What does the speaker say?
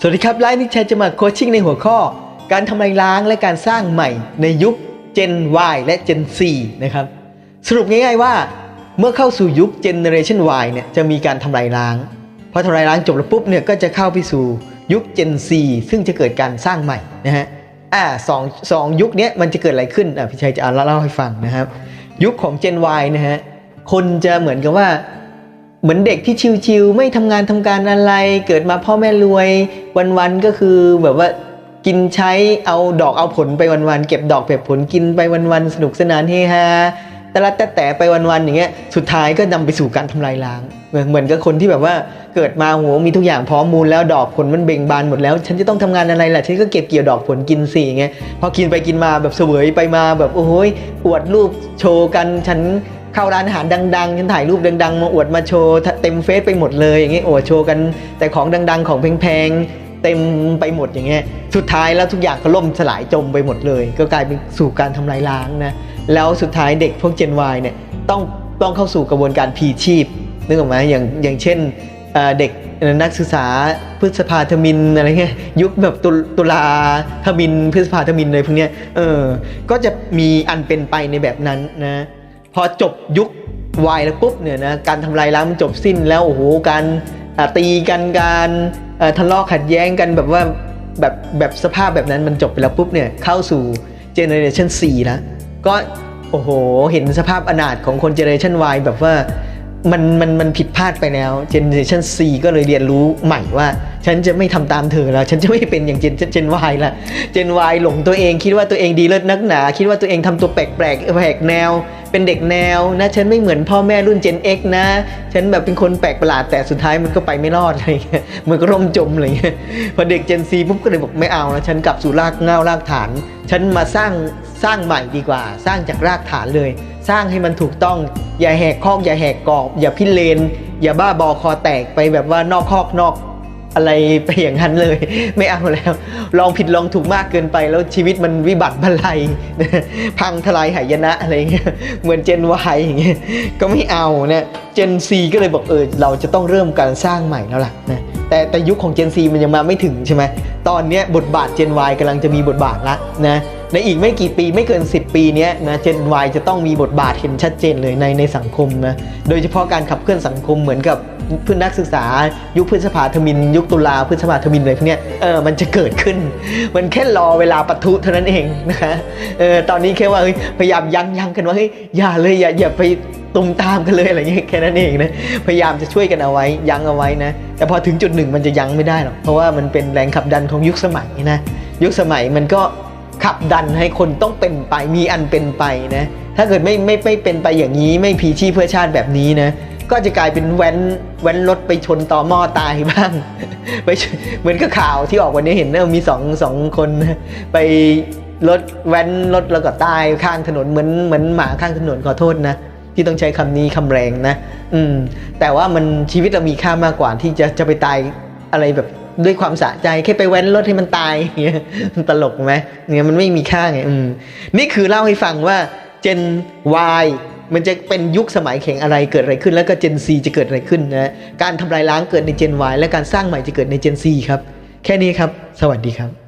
สวัสดีครับไลฟ์นิชัยจะมาโคชชิ่งในหัวข้อ การทำลายล้างและการสร้างใหม่ในยุค Gen Y และ Gen Z นะครับ สรุปง่ายๆว่า เมื่อเข้าสู่ยุค Generation Y เนี่ยจะมีการทำลายล้างพอทำลายล้างจบแล้วปุ๊บเนี่ยก็จะเข้าไปสู่ยุค Gen Z ซึ่งจะเกิดการสร้างใหม่นะฮะอ่าสองสองยุคนี้มันจะเกิดอะไรขึ้นอะพี่ชัยจะอ่านเล่าให้ฟังนะครับ ยุคของ Gen Y นะฮะคนจะเหมือนกับว่า เหมือนเด็กที่ชิวๆไม่ทำงานทำการอะไร เกิดมาพ่อแม่รวย วันๆก็คือแบบว่ากินใช้เอาดอกเอาผลไปวันๆเก็บดอกเก็บผลกินไปวันๆสนุกสนานเฮฮาแต่ละแต่แต่ไปวันๆอย่างเงี้ยสุดท้ายก็นำไปสู่การทำลายล้างเหมือนเหมือนกับคนที่แบบว่าเกิดมาโหมีทุกอย่างพร้อมมูลแล้วดอกผลมันเบ่งบานหมดแล้ว ฉันจะต้องทำงานอะไรล่ะฉันก็เก็บเกี่ยวดอกผลกินสิอย่างเงี้ยพอกินไปกินมาแบบเสวยไปมาแบบโอ้โหยอวดรูปโชว์กันฉัน เข้าร้านอาหารดังๆฉันถ่ายรูปดัง ๆ มาอวดมาโชว์เต็มเฟซไปหมดเลยอย่างเงี้ยอวดโชว์กันแต่ของดัง ๆ ของแพงๆเต็มไปหมดอย่างเงี้ยสุดท้ายแล้วทุกอย่างก็ล่มสลายจมไปหมดเลย ก็กลายเป็นสู่การทำลายล้างนะแล้วสุดท้ายเด็กพวก Gen Y เนี่ยต้องต้องเข้าสู่กระบวนการพีชีพนึกออกไหมอย่างอย่างเช่นเด็กนักศึกษาพฤษภาธมินอะไรเงี้ยยุคแบบตุตุลาธมินพฤษภาธมินอะไรพวกเนี้ยเออก็จะมีอันเป็นไปในแบบนั้นนะ พอจบยุควายแล้วปุ๊บเนี่ยนะการทำลายล้างมันจบสิ้นแล้วโอ้โหการตีกันการทะเลาะขัดแย้งกันแบบว่าแบบแบบสภาพแบบนั้นมันจบไปแล้วปุ๊บเนี่ยเข้าสู่เจเนอเรชัน4แล้วก็โอ้โห เห็นสภาพอนาถของคนเจเนอเรชัน Y แบบว่ามันมันมันผิดพลาดไปแล้วเจเนอเรชัน C ก็เลยเรียนรู้ใหม่ว่า ฉันจะไม่ทำตามเธอแล้ว ฉันจะไม่เป็นอย่างเจนเจน Y ละเจน Y หลงตัวเองคิดว่าตัวเองดีเลิศนักหนา คิดว่าตัวเองทำตัวแปลกแปลกแปลกแนว เป็นเด็กแนวนะฉันไม่เหมือนพ่อแม่รุ่น Gen X นะ ฉันแบบเป็นคนแปลกประหลาดแต่สุดท้ายมันก็ไปไม่รอดอะไรเงี้ยมันก็ร่มจมอะไรเงี้ยพอเด็ก Gen Z ปุ๊บก็เลยบอกไม่เอานะฉันกลับสู่รากเงารากฐาน ฉันมาสร้างสร้างใหม่ดีกว่า สร้างจากรากฐานเลย สร้างให้มันถูกต้องอย่าแหกคอกอย่าแหกกรอบ อย่าพิเรนอย่าบ้าบอคอแตกไปแบบว่านอกคอกนอก อะไรไปอย่างนั้นเลย ไม่เอาแล้ว ลองผิดลองถูกมากเกินไป แล้วชีวิตมันวิบัติบันไลพังทลายหายนะอะไรเงี้ยเหมือนเจนวายอย่างเงี้ยก็ไม่เอานะเจนซีก็เลยบอกเออเราจะต้องเริ่มการสร้างใหม่แล้วล่ะนะแต่แต่ยุคของเจนซีมันยังมาไม่ถึงใช่ไหมตอนนี้บทบาทเจนวายกำลังจะมีบทบาทละนะในอีกไม่กี่ปีไม่เกิน 10 ปีนี้นะเจนวายจะต้องมีบทบาทเห็นชัดเจนเลยในในสังคมนะโดยเฉพาะการขับเคลื่อนสังคมเหมือนกับ เพื่อนนักศึกษา ยุคพฤษภาธมิน ยุคตุลาพฤษภาธมินอะไรพวกเนี้ยเออมันจะเกิดขึ้น มันแค่รอเวลาปะทุเท่านั้นเองนะเออตอนนี้แค่ว่าพยายามยั้งยั้งกันว่าเฮ้ยอย่าเลยอย่าอย่าไปตุมตามกันเลยอะไรเงี้ยแค่นั้นเองนะพยายามจะช่วยกันเอาไว้ยั้งเอาไว้นะแต่พอถึงจุดหนึ่งมันจะยั้งไม่ได้หรอกเพราะว่ามันเป็นแรงขับดันของยุคสมัยนะยุคสมัยมันก็ขับดันให้คนต้องเป็นไปมีอันเป็นไปนะถ้าเกิดไม่ไม่ไม่เป็นไปอย่างนี้ไม่พีชีพเพื่อชาติแบบนี้นะ ก็จะกลายเป็นแว้นแว้นรถไปชนต่อหม้อตายบ้างไปเหมือนกับข่าวที่ออกวันนี้เห็นนะมีสองสองคนไปรถแว้นรถแล้วก็ตายข้างถนนเหมือนเหมือนหมาข้างถนนขอโทษนะที่ต้องใช้คำนี้คำแรงนะ อืม แต่ว่ามันชีวิตเรามีค่ามากกว่าที่จะจะไปตายอะไรแบบด้วยความสะใจแค่ไปแว้นรถให้มันตายเงี้ยมันตลกไหมเนี่ยมันไม่มีค่าไงอืมนี่คือเล่าให้ฟังว่าเจน Y มันจะเป็นยุคสมัยแข่งอะไรเกิดอะไรขึ้น แล้วก็เจนซีจะเกิดอะไรขึ้นนะการทำลายล้างเกิดในเจน Y และการสร้างใหม่จะเกิดในเจนซีครับ แค่นี้ครับ สวัสดีครับ